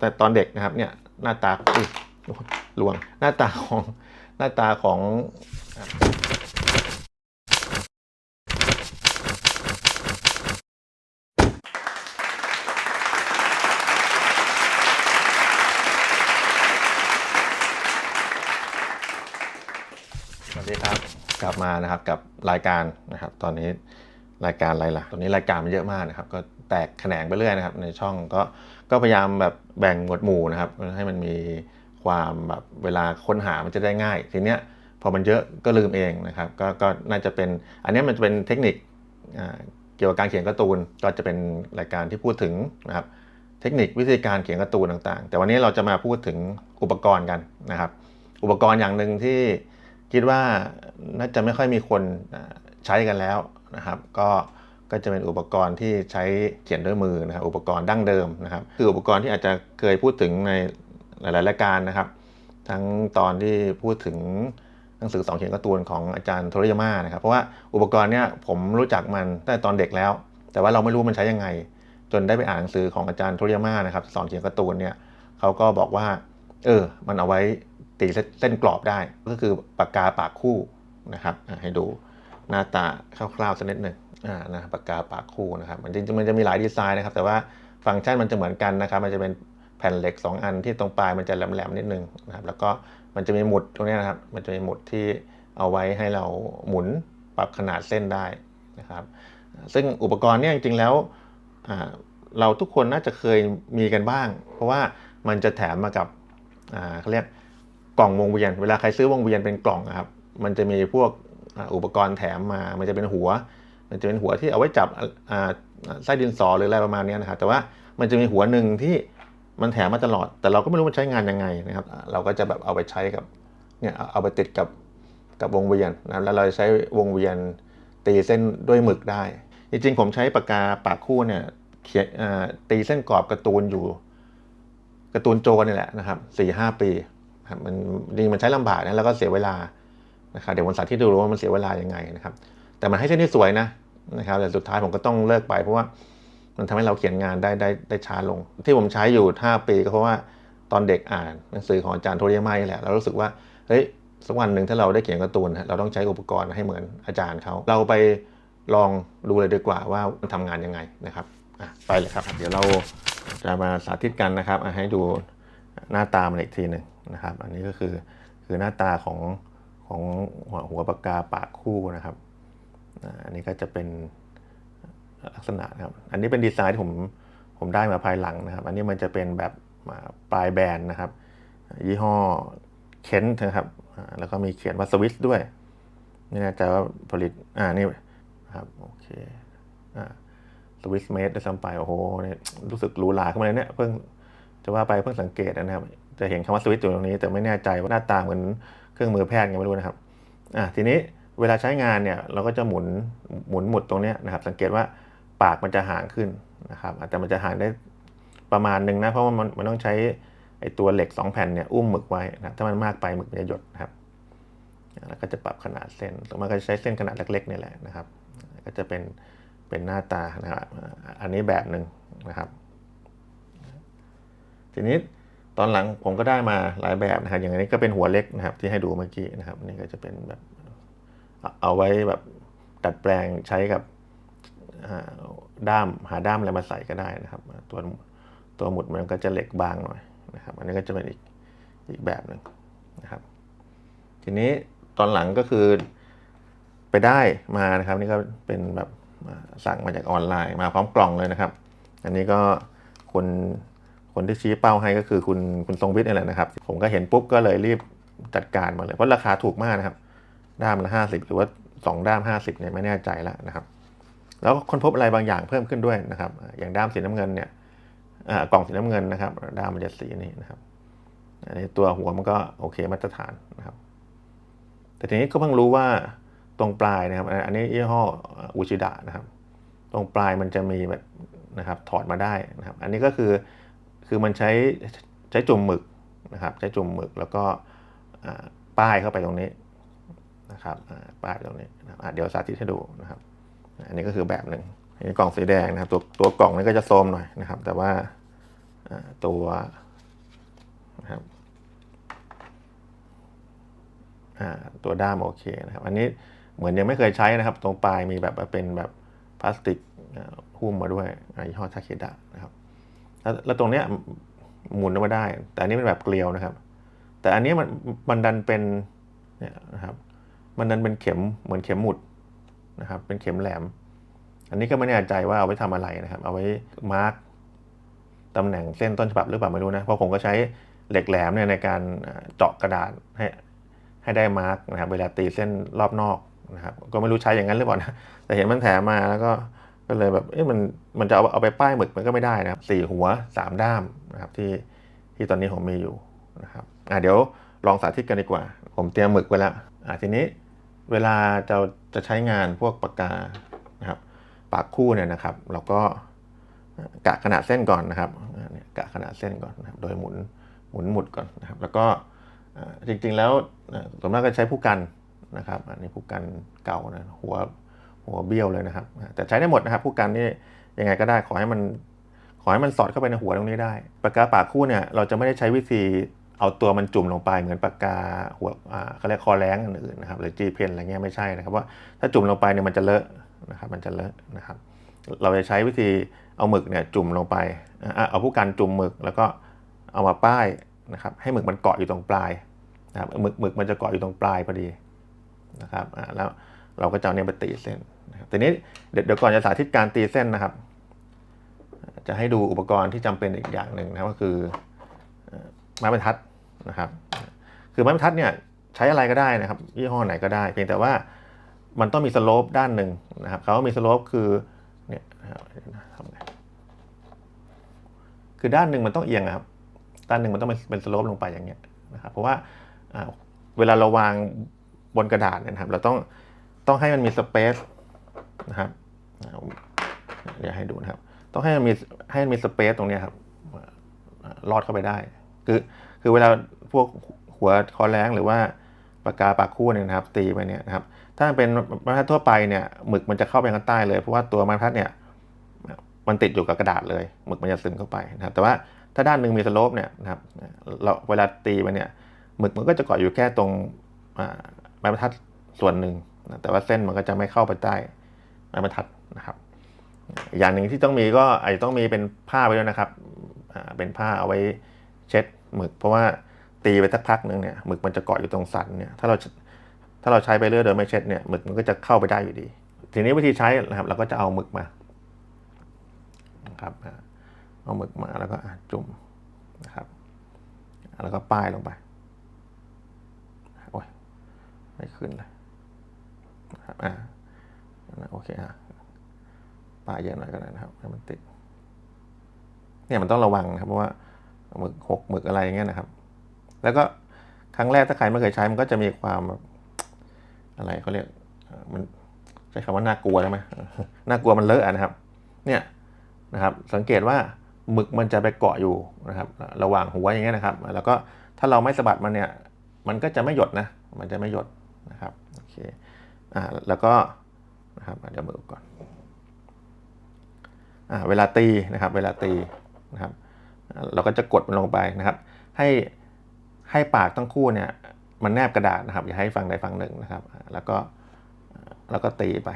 แต่ตอนเด็กนะครับเนี่ยหน้าตาอุ๊ยลวงหน้าตาของหน้าตาของสวัสดีครับกลับมานะครับกับรายการนะครับ ตอนนี้รายการอะไรล่ะตอนนี้รายการมันเยอะมากนะครับ ก็ แตกแขนงไปเรื่อยนะครับ ในช่องก็ก็พยายามแบบแบ่งหมวดหมู่นะครับ ให้มันมีความแบบเวลาค้นหามันจะได้ง่าย ทีเนี้ยพอมันเยอะก็ลืมเองนะครับก็ก็น่าจะเป็นอันนี้มันจะเป็นเทคนิคเกี่ยวกับการเขียนการ์ตูนก็จะเป็นรายการที่พูดถึงนะครับเทคนิควิธีการเขียนการ์ตูนต่างๆ แต่วันนี้เราจะมาพูดถึงอุปกรณ์กันนะครับ อุปกรณ์อย่างหนึ่งที่คิดว่าน่าจะไม่ค่อยมีคนใช้กันแล้วนะครับ ก็ ก็จะเป็นอุปกรณ์ที่ใช้เขียนด้วยมือนะครับอุปกรณ์ดั้งเดิมนะครับ คืออุปกรณ์ที่อาจจะเคยพูดถึงในหลาย ๆ รายการนะครับ ทั้งตอนที่พูดถึงหนังสือสองเขียนการ์ตูนของอาจารย์โทริยาม่านะครับ เพราะว่าอุปกรณ์เนี้ยผมรู้จักมันตั้งแต่ตอนเด็กแล้ว แต่ว่าเราไม่รู้มันใช้ยังไง จนได้ไปอ่านหนังสือของอาจารย์โทริยาม่านะครับสอนเขียนการ์ตูนเนี่ยเขาก็บอกว่า เออ มันเอาไว้ตีเส้นกรอบได้ ก็คือปากกาปากคู่นะครับให้ดูหน้าตาคร่าวๆสักนิดหนึ่ง อ่านะปากกาปากคู่นะครับมันจริงๆมันจะมีหลายดีไซน์นะครับ แต่ว่าฟังก์ชันมันจะเหมือนกันนะครับ มันจะเป็นแผ่นเหล็ก 2 อันที่ตรงปลายมันจะแหลมๆนิดนึงนะครับ แล้วก็มันจะมีหมุดตรงนี้นะครับ มันจะมีหมุดที่เอาไว้ให้เราหมุนปรับขนาดเส้นได้นะครับ ซึ่งอุปกรณ์เนี่ยจริงๆแล้วเราทุกคนน่าจะเคยมีกันบ้าง เพราะว่ามันจะแถมมากับเขาเรียกกล่องวงเวียน เวลาใครซื้อวงเวียนเป็นกล่องอะครับ มันจะมีพวกอุปกรณ์แถมมา มันจะเป็นหัว มันจะเป็นหัวที่เอาไว้จับไส้ดินสอหรืออะไรประมาณนี้นะครับแต่ว่ามันจะมีหัวหนึ่งที่มันแถมมาตลอด แต่เราก็ไม่รู้มันใช้งานยังไงนะครับ เราก็จะแบบเอาไปใช้กับเนี่ยเอาไปติดกับกับวงเวียนนะแล้วเราจะใช้วงเวียนตีเส้นด้วยหมึกได้ จริงๆผมใช้ปากกาปากคู่เนี่ยเขียนตีเส้นกรอบการ์ตูนอยู่การ์ตูนโจนี่แหละนะครับสี่ห้าปีมันจริงมันใช้ลำบากนะแล้วก็เสียเวลานะครับเดี๋ยววันสาธิตให้ดูว่ามันเสียเวลายังไงนะครับ แต่มันให้เส้นที่สวยนะ นะครับแต่สุดท้ายผมก็ต้องเลิกไป เพราะว่ามันทำให้เราเขียนงานได้ได้ได้ช้าลง ที่ผมใช้อยู่ 5 ปีก็เพราะว่าตอนเด็กอ่านหนังสือของอาจารย์โทริยาม่านี่แหละเรารู้สึกว่าเฮ้ยสักวันหนึ่งถ้าเราได้เขียนการ์ตูน เราต้องใช้อุปกรณ์ให้เหมือนอาจารย์เขาเราไปลองดูเลยดีกว่าว่ามันทำงานยังไงนะครับไปเลยครับ เดี๋ยวเราจะมาสาธิตกันนะครับอะให้ดูหน้าตามันอีกทีหนึ่งนะครับ อันนี้ก็คือคือหน้าตาของของหัวปากกาปากคู่นะครับ อันนี้ก็จะเป็นลักษณะนะครับ อันนี้เป็นดีไซน์ที่ผมผมได้มาภายหลังนะครับ อันนี้มันจะเป็นแบบปลายแบนนะครับ ยี่ห้อเคนนะครับ แล้วก็มีเขียนว่าสวิสด้วย ไม่แน่ใจว่าผลิต อ่า นี่ครับ โอเค อ่าสวิสเมดได้ซ้ำไปโอ้โหเนี่ยรู้สึกหรูหราขึ้นมาเลยเนี่ย เพิ่งจะว่าไปเพิ่งสังเกตนะครับ จะเห็นคำว่าสวิสอยู่ตรงนี้ แต่ไม่แน่ใจว่าหน้าตาเหมือนเครื่องมือแพทย์ไงไม่รู้นะครับ อะทีนี้ เวลาใช้งานเนี่ยเราก็จะหมุนหมุนหมุดตรงนี้นะครับ สังเกตว่าปากมันจะห่างขึ้นนะครับแต่มันจะห่างได้ประมาณหนึ่งนะเพราะว่ามันมันต้องใช้ไอตัวเหล็ก 2 แผ่นเนี่ยอุ้มหมึกไว้นะถ้ามันมากไปหมึกมันจะหยดนะครับแล้วก็จะปรับขนาดเส้นต่อมาก็จะใช้เส้นขนาดเล็กๆนี่แหละนะครับ ก็จะเป็นเป็นหน้าตานะครับอันนี้แบบหนึ่งนะครับ ทีนี้ตอนหลังผมก็ได้มาหลายแบบนะครับ อย่างนี้ก็เป็นหัวเล็กนะครับ ที่ให้ดูเมื่อกี้นะครับนี่ก็จะเป็นแบบ เอาไว้แบบดัดแปลงใช้กับด้ามหาด้ามอะไรมาใส่ก็ได้นะครับ ตัวตัวหมุดมันก็จะเหล็กบางหน่อยนะครับ อันนี้ก็จะเป็นอีกอีกแบบหนึ่งนะครับ ทีนี้ตอนหลังก็คือไปได้มานะครับ นี่ก็เป็นแบบสั่งมาจากออนไลน์มาพร้อมกล่องเลยนะครับ อันนี้ก็คนคนที่ชี้เป้าให้ก็คือคุณคุณทรงวิทย์นี่แหละนะครับ ผมก็เห็นปุ๊บก็เลยรีบจัดการมาเลยเพราะราคาถูกมากนะครับ ด้ามละห้าสิบหรือว่าสองด้ามห้าสิบเนี่ยไม่แน่ใจแล้วนะครับ แล้วก็ค้นพบอะไรบางอย่างเพิ่มขึ้นด้วยนะครับ อย่างด้ามสีน้ำเงินเนี่ยกล่องสีน้ำเงินนะครับ ด้ามมันจะสีนี้นะครับอันนี้ตัวหัวมันก็โอเคมาตรฐานนะครับ แต่ทีนี้ก็เพิ่งรู้ว่าตรงปลายนะครับ อันนี้ยี่ห้ออุชิดะนะครับ ตรงปลายมันจะมีแบบนะครับ ถอดมาได้นะครับ อันนี้ก็คือคือมันใช้ใช้จุ่มหมึกนะครับ ใช้จุ่มหมึกแล้วก็ป้ายเข้าไปตรงนี้ นะครับป้ายตรงนี้นะเดี๋ยวสาธิตให้ดูนะครับ อันนี้ก็คือแบบหนึ่งอันนี้กล่องสีแดงนะครับ ตัวตัวกล่องนี้ก็จะโซมหน่อยนะครับ แต่ว่าตัวนะครับตัวด้ามโอเคนะครับ อันนี้เหมือนยังไม่เคยใช้นะครับ ตรงปลายมีแบบเป็นแบบพลาสติกหุ้มมาด้วยยี่ห้อทาเคดะนะครับแล้วแล้วตรงเนี้ยหมุนออกมาได้ แต่อันนี้เป็นแบบเกลียวนะครับ แต่อันนี้มันมันดันเป็นเนี่ยนะครับ มันดันเป็นเข็มเหมือนเข็มหมุดนะครับ เป็นเข็มแหลม อันนี้ก็ไม่แน่ใจว่าเอาไว้ทำอะไรนะครับ เอาไว้มาร์กตำแหน่งเส้นต้นฉบับหรือเปล่าไม่รู้นะเพราะผมก็ใช้เหล็กแหลมเนี่ยในการเจาะกระดาษให้ให้ได้มาร์กนะครับเวลาตีเส้นรอบนอกนะครับ ก็ไม่รู้ใช้อย่างนั้นหรือเปล่านะแต่เห็นมันแถมมาแล้วก็ก็เลยแบบเอ๊ะมันมันจะเอาเอาไปป้ายหมึกมันก็ไม่ได้นะครับสี่หัวสามด้ามนะครับที่ที่ตอนนี้ผมมีอยู่นะครับอะเดี๋ยวลองสาธิตกันดีกว่า ผมเตรียมหมึกไว้แล้ว อะทีนี้เวลาจะจะใช้งานพวกปากกานะครับปากคู่เนี่ยนะครับ เราก็กะขนาดเส้นก่อนนะครับเนี่ยกะขนาดเส้นก่อนนะครับ โดยหมุนหมุนหมุดก่อนนะครับ แล้วก็จริงๆแล้วส่วนมากก็ใช้ผู้กันนะครับอันนี้ผู้กันเก่านะหัวหัวเบี้ยวเลยนะครับ แต่ใช้ได้หมดนะครับ ผู้กันนี่ยังไงก็ได้ขอให้มันขอให้มันสอดเข้าไปในหัวตรงนี้ได้ปากกาปากคู่เนี่ยเราจะไม่ได้ใช้วิธี เอาตัวมันจุ่มลงไปเหมือนปากกาหัวอ่าเขาเรียกคอแรงอื่นนะครับหรือจีเพนอะไรเงี้ยไม่ใช่นะครับว่าถ้าจุ่มลงไปเนี่ยมันจะเลอะนะครับมันจะเลอะนะครับ เราจะใช้วิธีเอาหมึกเนี่ยจุ่มลงไปเอาผู้กันจุ่มหมึกแล้วก็เอามาป้ายนะครับให้หมึกมันเกาะอยู่ตรงปลายนะครับหมึกหมึกมันจะเกาะอยู่ตรงปลายพอดีนะครับแล้วเราก็จะเอาเนี่ยไปตีเส้นนะครับทีนี้เดี๋ยวเดี๋ยวก่อนจะสาธิตการตีเส้นนะครับ จะให้ดูอุปกรณ์ที่จำเป็นอีกอย่างหนึ่งนะก็คือเอ่อไม้บรรทัด นะครับคือไม้บรรทัดเนี่ยใช้อะไรก็ได้นะครับยี่ห้อไหนก็ได้ เพียงแต่ว่ามันต้องมีสโลปด้านหนึ่งนะครับเขามีสโลปคือเนี่ยนะครับเดี๋ยวนะทำไงคือด้านหนึ่งมันต้องเอียงครับ ด้านหนึ่งมันต้องเป็นสโลปลงไปอย่างเงี้ยนะครับเพราะว่าเวลาเราวางบนกระดาษเนี่ยนะครับ เราต้องต้องให้มันมีสเปซนะครับเดี๋ยวให้ดูนะครับ ต้องให้มันมีให้มันมีสเปซตรงเนี้ยครับอ่าลอดเข้าไปได้ คือ คือเวลาพวกหัวคอแรงหรือว่าปากกาปากคู่เนี่ยนะครับ ตีไปเนี่ยนะครับ ถ้าเป็นไม้บรรทัดทั่วไปเนี่ยหมึกมันจะเข้าไปข้างใต้เลย เพราะว่าตัวไม้บรรทัดเนี่ยมันติดอยู่กับกระดาษเลยหมึกมันจะซึมเข้าไปนะครับ แต่ว่าถ้าด้านหนึ่งมีสโลปเนี่ยนะครับเราเวลาตีไปเนี่ยหมึกมันก็จะเกาะอยู่แค่ตรงไม้บรรทัดส่วนหนึ่งแต่ว่าเส้นมันก็จะไม่เข้าไปใต้ไม้บรรทัดนะครับ อย่างหนึ่งที่ต้องมีก็อาจจะต้องมีเป็นผ้าไว้ด้วยนะครับเป็นผ้าเอาไว้เช็ด หมึก เพราะว่าตีไปสักพักหนึ่งเนี่ยหมึกมันจะเกาะอยู่ตรงสันเนี่ยถ้าเราถ้าเราใช้ไปเรื่อยโดยไม่เช็ดเนี่ยหมึกมันก็จะเข้าไปได้อยู่ดี ทีนี้วิธีใช้นะครับ เราก็จะเอาหมึกมาครับเอาหมึกมาแล้วก็จุ่มนะครับ แล้วก็ป้ายลงไปโอ้ยไม่ขึ้นเลยนะครับอ่าโอเคอะป้ายเยอะหน่อยก็ได้นะครับให้มันติดเนี่ยมันต้องระวังนะครับเพราะว่า หมึกหกหมึกอะไรอย่างเงี้ยนะครับ แล้วก็ครั้งแรกถ้าใครไม่เคยใช้มันก็จะมีความแบบอะไรเขาเรียกมันใช้คำว่าน่ากลัวได้ไหมน่ากลัวมันเลอะนะครับ เนี่ยนะครับ สังเกตว่าหมึกมันจะไปเกาะอยู่นะครับ ระหว่างหัวอย่างเงี้ยนะครับ แล้วก็ถ้าเราไม่สะบัดมันเนี่ย มันก็จะไม่หยดนะ มันจะไม่หยดนะครับโอเคอ่าแล้วก็นะครับเดี๋ยวมือก่อนอ่าเวลาตีนะครับ เวลาตีนะครับ เราก็จะกดมันลงไปนะครับ ให้ให้ปากทั้งคู่เนี่ยมันแนบกระดาษนะครับ อย่าให้ฝั่งใดฝั่งหนึ่งนะครับ แล้วก็แล้วก็ตีไป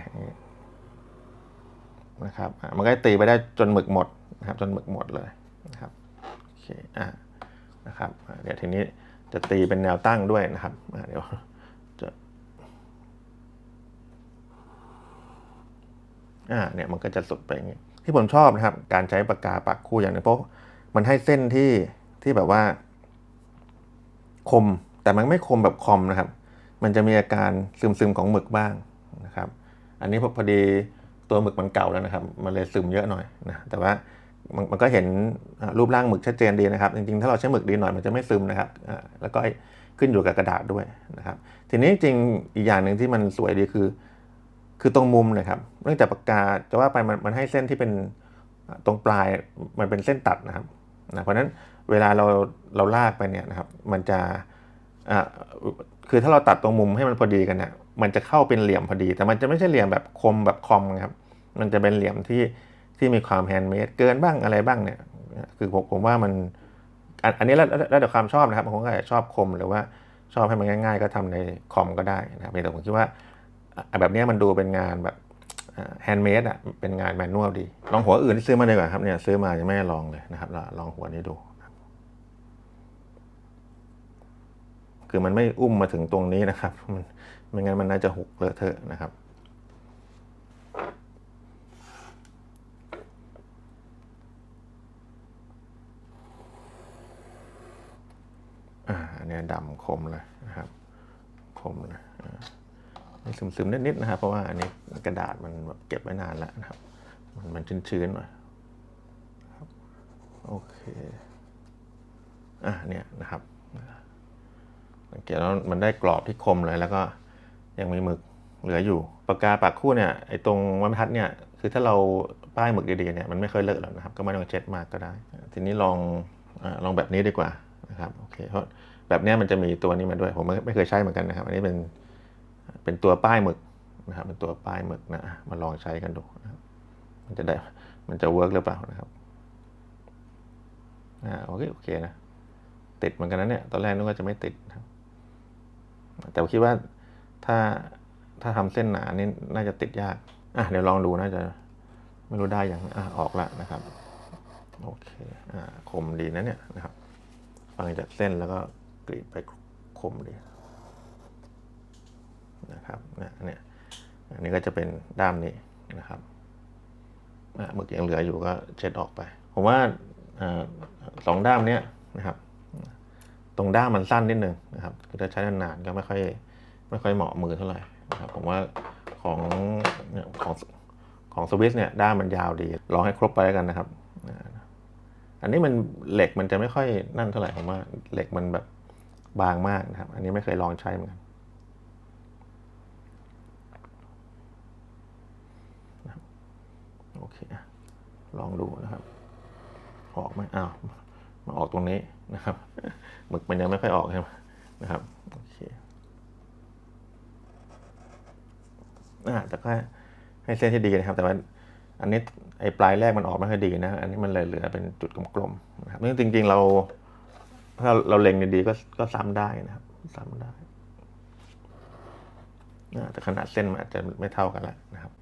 นะครับมันก็ตีไปได้จนหมึกหมดนะครับ จนหมึกหมดเลยนะครับโอเคอ่านะครับเดี๋ยวทีนี้จะตีเป็นแนวตั้งด้วยนะครับเดี๋ยวจะอ่าเนี่ยมันก็จะสุดไปอย่างนี้ที่ผมชอบนะครับ การใช้ปากกาปากคู่อย่างนึงเพราะ มันให้เส้นที่ที่แบบว่า คมแต่มันไม่คมแบบคอมนะครับ มันจะมีอาการซึมๆของหมึกบ้างนะครับ อันนี้พอดีตัวหมึกมันเก่าแล้วนะครับ มันเลยซึมเยอะหน่อยนะแต่ว่ามันมันก็เห็นรูปร่างหมึกชัดเจนดีนะครับ จริงๆ ถ้าเราใช้หมึกดีหน่อยมันจะไม่ซึมนะครับแล้วก็ขึ้นอยู่กับกระดาษด้วยนะครับ ทีนี้จริงอีกอย่างหนึ่งที่มันสวยดีคือ คือตรงมุมนะครับ เนื่องจากปากกาจะว่าไปมันมันให้เส้นที่เป็นตรงปลายมันเป็นเส้นตัดนะครับ นะเพราะนั้นเวลาเราเราลากไปเนี่ยนะครับมันจะอ่าคือถ้าเราตัดตรงมุมให้มันพอดีกันเนี่ยมันจะเข้าเป็นเหลี่ยมพอดี แต่มันจะไม่ใช่เหลี่ยมแบบคมแบบคอมนะครับมันจะเป็นเหลี่ยมที่ที่มีความแฮนด์เมดเกินบ้างอะไรบ้างเนี่ยคือผมผมว่ามันอันนี้แล้วแล้วแล้วแต่ความชอบนะครับบางคนก็อาจจะชอบคมหรือว่าชอบให้มันง่าย ๆ ก็ทำในคอมก็ได้นะครับเพียงแต่ผมคิดว่าแบบนี้มันดูเป็นงานแบบ แฮนด์เมดอะเป็นงานแมนนวลดี ลองหัวอื่นที่ซื้อมาดีกว่าครับเนี่ยซื้อมายังไม่ลองเลยนะครับลลองหัวนี้ดู คือมันไม่อุ้มมาถึงตรงนี้นะครับ มันไม่งั้นมันน่าจะหกเลอะเทอะนะครับอ่าอันเนี้ยดำคมเลยนะครับ คมเลย ซึมๆนิดๆนะครับเพราะว่าอันนี้กระดาษมันแบบเก็บไว้นานแล้วนะครับ มันมันชื้นๆหน่อยครับโอเคอะเนี่ยนะครับสังเกตแล้วมันได้กรอบที่คมเลยแล้วก็ยังมีหมึกเหลืออยู่ปากกาปากคู่เนี่ยไอ้ตรงบรรทัดเนี่ยคือถ้าเราป้ายหมึกดีๆเนี่ยมันไม่ค่อยเลอะหรอกนะครับ ก็ไม่ต้องเช็ดมากก็ได้ ทีนี้ลองอลองแบบนี้ดีกว่านะครับโอเคเพราะแบบนี้มันจะมีตัวนี้มาด้วย ผมไม่เคยใช้เหมือนกันนะครับ อันนี้เป็น เป็นตัวป้ายหมึกนะครับเป็นตัวป้ายหมึกนะมาลองใช้กันดูนะครับมันจะได้มันจะเวิร์กหรือเปล่านะครับอ่าโอเคโอเคนะติดเหมือนกันนะเนี่ยตอนแรกนึกว่าจะไม่ติดนะครับ แต่คิดว่าถ้าถ้าทำเส้นหนานี่น่าจะติดยากอะเดี๋ยวลองดูน่าจะไม่รู้ได้อย่างอะออกละนะครับโอเคอ่าคมดีนะเนี่ยนะครับฟังจากเส้นแล้วก็กรีดไปคมดี นะครับเนี่ยเนี่ยอันนี้ก็จะเป็นด้ามนี้นะครับอะหมึกยังเหลืออยู่ก็เช็ดออกไป ผมว่าสองด้ามเนี้ยนะครับ ตรงด้ามมันสั้นนิดนึงนะครับคือถ้าใช้นานๆก็ไม่ค่อยไม่ค่อยเหมาะมือเท่าไหร่นะครับ ผมว่าของของของสวิสเนี่ยด้ามมันยาวดี ลองให้ครบไปแล้วกันนะครับ อันนี้มันเหล็กมันจะไม่ค่อยนั่นเท่าไหร่ผมว่าเหล็กมันแบบบางมากนะครับ อันนี้ไม่เคยลองใช้เหมือนกัน โอเคอะ ลองดูนะครับ ออกไหมอ้าวมาออกตรงนี้นะครับหมึกมันยังไม่ค่อยออกใช่ไหมนะครับโอเคอ่าแต่ก็ให้เส้นที่ดีนะครับ แต่ว่าอันนี้ไอ้ปลายแรกมันออกไม่ค่อยดีนะ อันนี้มันเลยเหลือเป็นจุดกลมๆนะครับซึ่งจริง ๆ เรา ถ้าเราเล็งดีๆก็ก็ซ้ำได้นะครับ ซ้ำได้อ่าแต่ขนาดเส้นมันอาจจะไม่เท่ากันแล้วนะครับ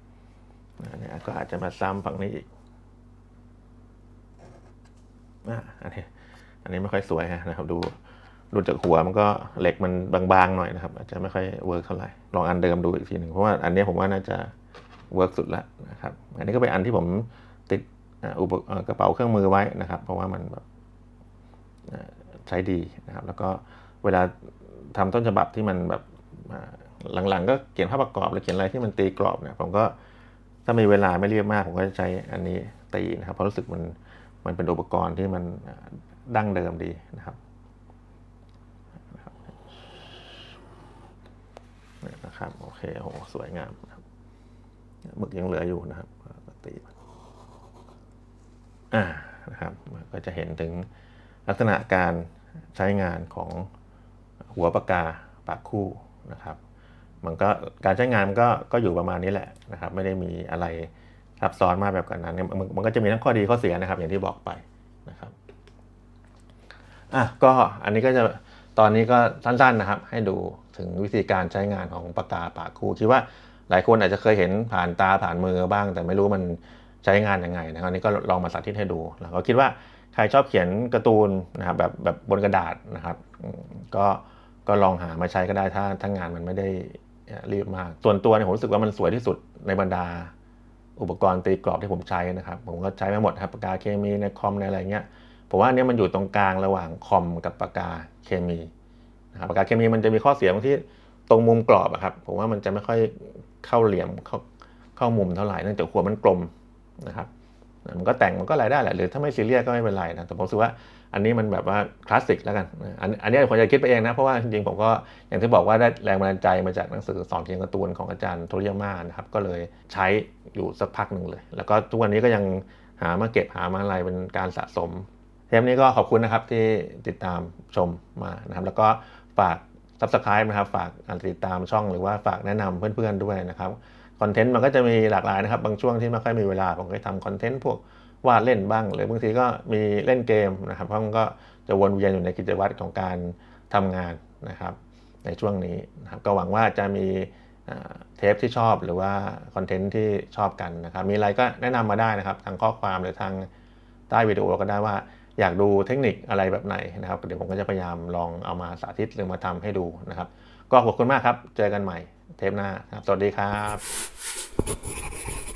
อันนี้ก็อาจจะมาซ้ำฝั่งนี้อีก อันนี้อันนี้ไม่ค่อยสวยนะครับ ดูดูจากหัวมันก็เหล็กมันบางๆหน่อยนะครับ อาจจะไม่ค่อยเวิร์กเท่าไหร่ลองอันเดิมดูอีกทีหนึ่งเพราะว่าอันนี้ผมว่าน่าจะเวิร์กสุดล้วนะครับ อันนี้ก็เป็นอันที่ผมติดอุปกระเป๋าเครื่องมือไว้นะครับ เพราะว่ามันแบบใช้ดีนะครับ แล้วก็เวลาทำต้นฉบับที่มันแบบหลังๆ ก็เขียนภาพประกอบหรือเขียนอะไรที่มันตีกรอบเนี่ยผมก็ถ้ามีเวลาไม่เรียบมากผมก็จะใช้อันนี้ตีนะครับเพราะรู้สึกมัน มันเป็นอุปกรณ์ที่มันดั้งเดิมดีนะครับนี่นะครับโอเคโอ้โหสวยงามนะครับหมึกยังเหลืออยู่นะครับปกตีไปอ่านะครับก็จะเห็นถึงลักษณะการใช้งานของหัวปากกาปากคู่นะครับ มันก็การใช้งานมันก็ก็อยู่ประมาณนี้แหละนะครับ ไม่ได้มีอะไร ซับซ้อนมากแบบกันนั้นมันมันก็จะมีทั้งข้อดีข้อเสียนะครับ อย่างที่บอกไปนะครับอะก็อันนี้ก็จะตอนนี้ก็สั้นๆนะครับ ให้ดูถึงวิธีการใช้งานของปากกาปากคู่คิดว่าหลายคนอาจจะเคยเห็นผ่านตาผ่านมือบ้าง แต่ไม่รู้มันใช้งานยังไงนะครับอันนี้ก็ลองมาสาธิตให้ดูแล้วก็คิดว่าใครชอบเขียนการ์ตูนนะครับแบบแบบบนกระดาษนะครับ ก็ก็ลองหามาใช้ก็ได้ถ้าถ้างานมันไม่ได้รีบมากส่วนตัวเนี่ยผมรู้สึกว่ามันสวยที่สุดในบรรดา อุปกรณ์ตีกรอบที่ผมใช้นะครับ ผมก็ใช้มาหมดครับปากกาเคมีในคอมในอะไรเงี้ยผมว่าอันนี้มันอยู่ตรงกลางระหว่างคอมกับปากกาเคมีนะครับปากกาเคมีมันจะมีข้อเสียตรงที่ตรงมุมกรอบอะครับผมว่ามันจะไม่ค่อยเข้าเหลี่ยมเข้าเข้ามุมเท่าไหร่เนื่องจากหัวมันกลมนะครับ มันก็แต่งมันก็อะไรได้แหละหรือถ้าไม่ซีเรียสก็ไม่เป็นไรนะแต่ผมรู้สึกว่าอันนี้มันแบบว่าคลาสสิกแล้วกันอันอันนี้ผมจะคิดไปเองนะเพราะว่าจริงๆผมก็อย่างที่บอกว่าได้แรงบันดาลใจมาจากหนังสือสอนเขียนการ์ตูนของอาจารย์โทริยาม่านะครับก็เลยใช้อยู่สักพักหนึ่งเลย แล้วก็ทุกวันนี้ก็ยังหามาเก็บหามาอะไรเป็นการสะสมเทปนี้ก็ขอบคุณนะครับที่ติดตามชมมานะครับแล้วก็ฝาก subscribe นะครับฝากติดตามช่องหรือว่าฝากแนะนำเพื่อนๆด้วยนะครับ คอนเทนต์มันก็จะมีหลากหลายนะครับ บางช่วงที่ไม่ค่อยมีเวลา ผมก็ทำคอนเทนต์พวกวาดเล่นบ้าง หรือบางทีก็มีเล่นเกมนะครับ เพราะมันก็จะวนเวียนอยู่ในกิจวัตรของการทำงานนะครับ ในช่วงนี้นะครับก็หวังว่าจะมีเอ่อเทปที่ชอบหรือว่าคอนเทนต์ที่ชอบกันนะครับ มีอะไรก็แนะนำมาได้นะครับ ทางข้อความหรือทางใต้วิดีโอก็ได้ว่าอยากดูเทคนิคอะไรแบบไหนนะครับ เดี๋ยวผมก็จะพยายามลองเอามาสาธิตหรือมาทำให้ดูนะครับ ก็ขอบคุณมากครับ เจอกันใหม่ เทปหน้าครับสวัสดีครับ